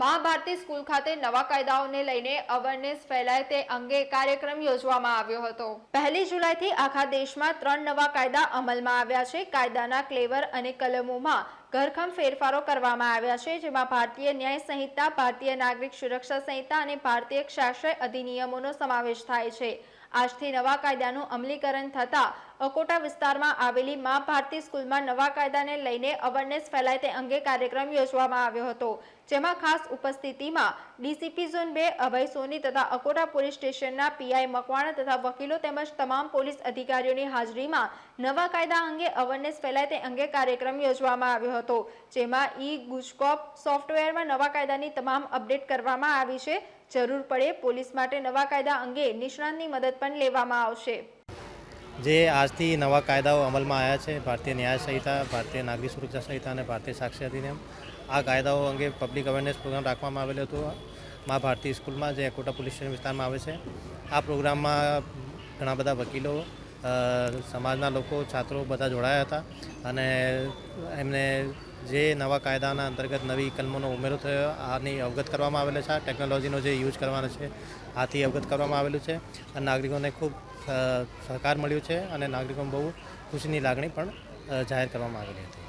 મા ભારતી સ્કૂલ ખાતે નવા કાયદાઓને લઈને અવેરનેસ ફેલાય તે અંગે કાર્યક્રમ યોજવામાં આવ્યો હતો. પહેલી જુલાઈથી આખા દેશમાં ત્રણ નવા કાયદા અમલમાં આવ્યા છે. કાયદાના ક્લેવર અને કલમોમાં ઘરખમ ફેરફારો કરવામાં આવ્યા છે, જેમાં ભારતીય ન્યાય સંહિતા, ભારતીય નાગરિક સુરક્ષા સંહિતા અને ભારતીય ક્ષાશ્રય અધિનિયમોનો સમાવેશ થાય છે. આજથી નવા કાયદાનું અમલીકરણ થતા અકોટા વિસ્તારમાં આવેલી મા ભારતી સ્કૂલમાં નવા કાયદાને લઈને અવેરનેસ ફેલાય તે અંગે કાર્યક્રમ યોજવામાં આવ્યો હતો, જેમાં ખાસ ઉપસ્થિતિમાં ડીસીપી ઝોન બે, અભય સોની તથા અકોટા પોલીસ સ્ટેશનના પીઆઈ મકવાણા તથા વકીલો તેમજ તમામ પોલીસ અધિકારીઓની હાજરીમાં નવા કાયદા અંગે અવેરનેસ ફેલાય તે અંગે કાર્યક્રમ યોજવામાં આવ્યો હતો, જેમાં ઈ ગુજકોપ સોફ્ટવેરમાં નવા કાયદાની તમામ અપડેટ કરવામાં આવી છે. જરૂર પડે પોલીસ માટે નવા કાયદા અંગે નિષ્ણાંતની મદદ પણ લેવામાં આવશે. જે આજથી નવા કાયદાઓ અમલમાં આવ્યા છે, ભારતીય ન્યાય સંહિતા, ભારતીય નાગરિક સુરક્ષા સંહિતા અને ભારતીય સાક્ષી અધિનિયમ, આ કાયદાઓ અંગે પબ્લિક અવેરનેસ પ્રોગ્રામ રાખવામાં આવેલો હતો. મા ભારતી સ્કૂલમાં જે એકોટા પોલીસ સ્ટેશન વિસ્તારમાં આવે છે, આ પ્રોગ્રામમાં ઘણા બધા વકીલો સમાજના લોકો, છાત્રો બધા જોડાયા હતા અને એમને જે નવા કાયદાના અંતર્ગત નવી કલમોનો ઉમેરો થયો, આની અવગત કરવામાં આવેલો છે. આ ટેકનોલોજીનો જે યુઝ કરવાનો છે, આથી અવગત કરવામાં આવેલું છે. અને નાગરિકોને ખૂબ સહકાર મળ્યો છે અને નાગરિકોને બહુ ખુશીની લાગણી પણ જાહેર કરવામાં આવેલી હતી.